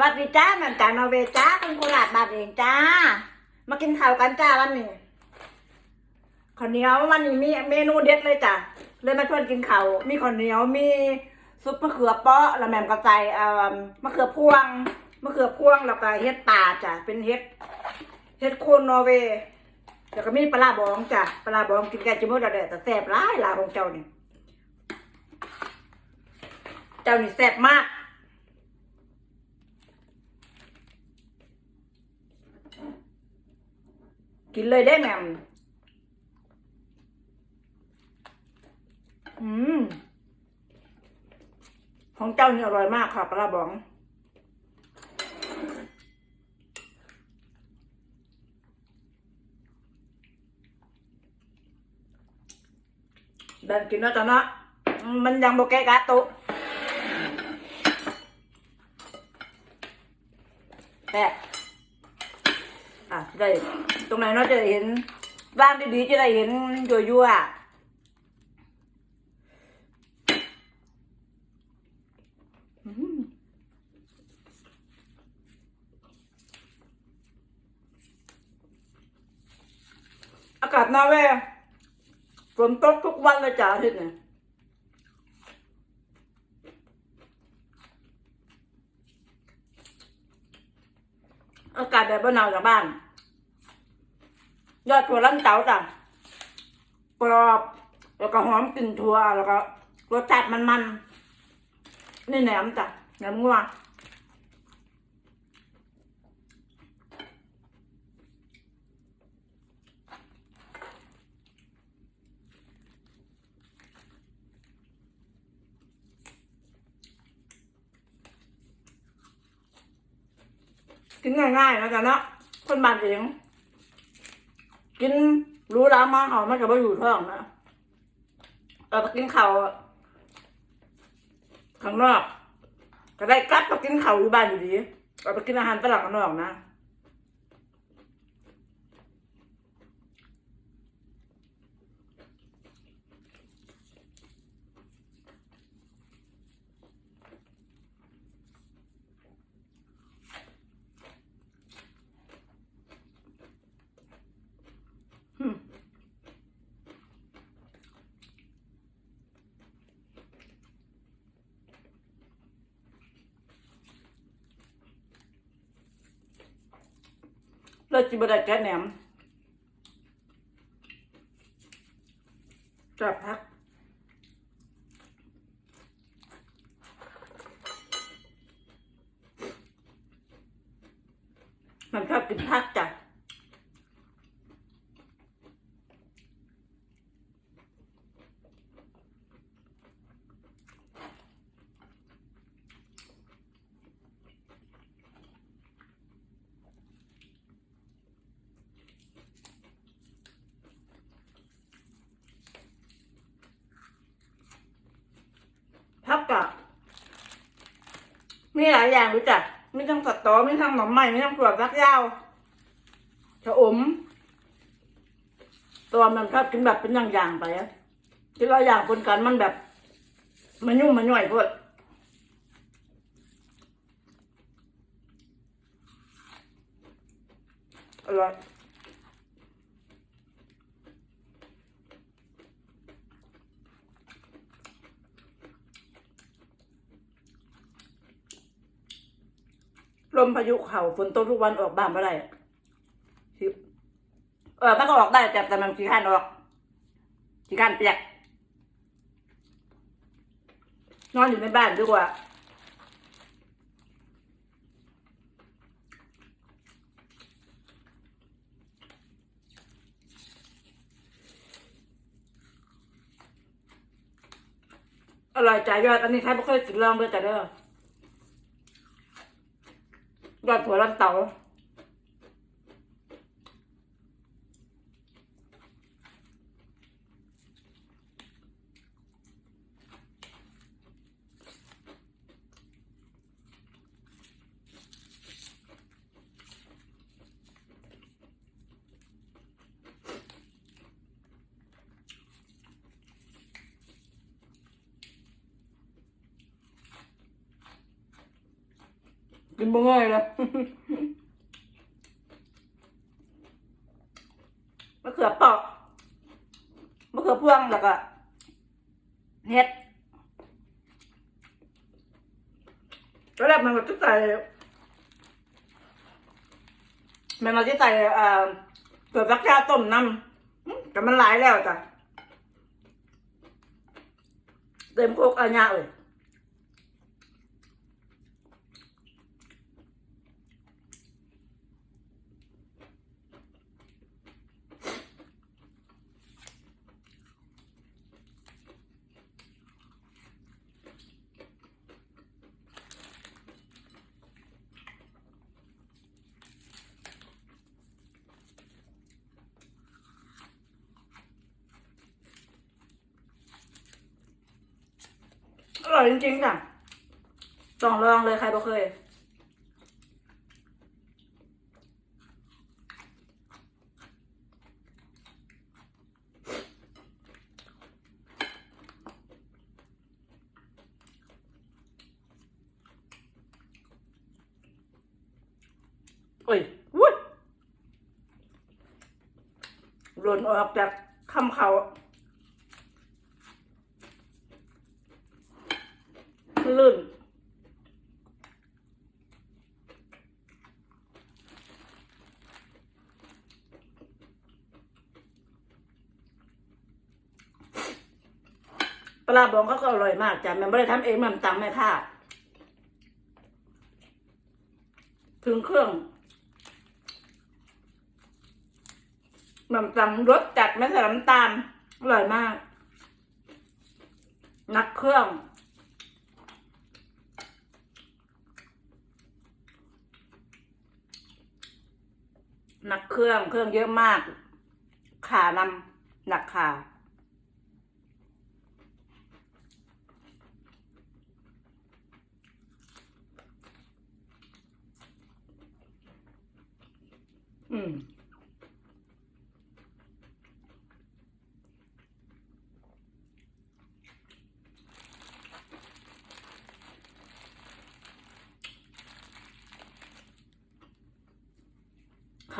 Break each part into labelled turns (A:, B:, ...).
A: วัสดีจ้าแม่จานอเวจ้าคุณโคราชบาทเองจ้า มากินข้าวกันจ้าวันนี้ข้าวเหนียววันนี้มีเมนูเด็ดเลยจ้ะเลยมาชวนกินข้าวมีข้าวเหนียวมีซุปมะเขือเปาะแล้วแม่มก็ใส่เอ่อมะเขือพวงมะเขือพวงแล้วก็เฮ็ดป่าจ้ะเป็นเฮ็ดเฮ็ดโคนนอร์เวย์แล้วก็มีปลาบองจ้ะปลาบองกินแกงจิมดแล้วเด้อแต่แซ่บหลายลาของเจ้านี่เจ้านี่แซ่บมาก กินเลยได้แหม่มอืม ของเจ้านี่อร่อยมากค่ะปลาบองแบ่งกินแล้วจ้ะเนาะมันยังโบแกกะตุแต่ อะได้ตรงไหนเนาะจะได้เห็นบ้านดีๆจะได้เห็นยั่วๆอืมอากาศนอร์เวย์ฝนตกทุกวันเลยจ้าทิตย์เนี่ยอากาศแบบบ้านนาวจากบ้าน ยอดถั่วลันเต๋าจ้ะกรอบ แล้วก็หอมกลิ่นถั่วแล้วก็รสชาติมันๆนี่แหนมจ้ะแหนมงัวกินง่ายๆนะจ๊ะเนาะคนบ้านเอง กินรู้ล้วมาเขามันก็บ่อยู่ท้องนะเราไปกินข้าวข้างนอก ก็ได้กลับมากินข้าวอยู่บ้านอยู่ดีเราไปกินอาหารตลาดข้างนอกนะ เราจิบได้แก่แหนมจับพักมันชอบกินผักจ้ะ พักกะ มีหลายอย่างรู้จักมีทั้งสัตว์ตอมีทั้งหน่อไม้มีทั้งถั่วฟักยาวชะอมตัวมันชอบกินแบบเป็นอย่างๆไปอะกินหลายอย่างคนกันมันแบบ มันยุ่งมันย่อยพวดอร่อย ลมพายุเข่าฝนตกทุกวันออกบ้านไม่ได้เออมันก็ออกได้แต่แต่มันขี้ข้านออกขี้ข้านเปียก นอนอยู่ในบ้านดีกว่าอร่อยจ่ายยอดอันนี้ใครไม่เคยกินลองเลยจ้ะเด้อ ยอดถั่ กินบ่ง่ายเลยมะเขือปราะมะเขือพวงแล้วก็เห็ดแล้วแบบมันก็จะใส่มันมาที่ใส่เอ่อเผือกฟักชาต้มน้ำแต่มันหลายแล้วจ้ะเต็มโคกอาญาเอ้ย อ ร่อยจริงๆค่ะต้องลองเลยใครบ่เคยโอ้ยวุ้ยหล่นออกจากคำเขา ลื่นปลาบองเขาก็อร่อยมากจ้ะมันไม่ได้ทำเองมันตังแม่ค่าถึงเครื่องมันตังรสจัดไม่ใส่น้ำตาลอร่อยมาก นักเครื่อง หนัก เครื่อง เครื่องเยอะมาก ขานำหนักขาอืม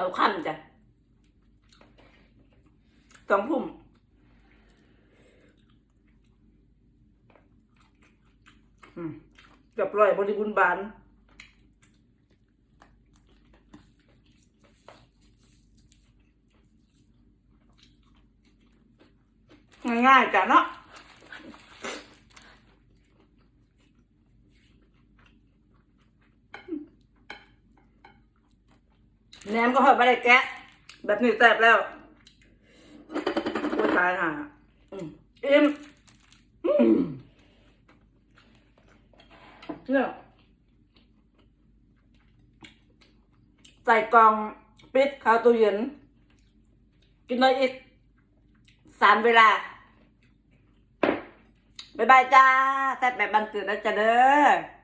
A: เขาค่ำจ้ะสองทุ่มกับร้อยบริบูรณ์บานง่ายๆจ้ะเนาะ แหนมก็หอยไม่ได้แกะ แบบนี้แซ่บแล้วโอ้ยตายห่าอิ่มเนี่ยใส่กล่องปิดข้าตู้เย็น กินได้อีกสามเวลาบ๊ายบายจ้าแซ่บแบบบันเกิดนะจ้าเด้อ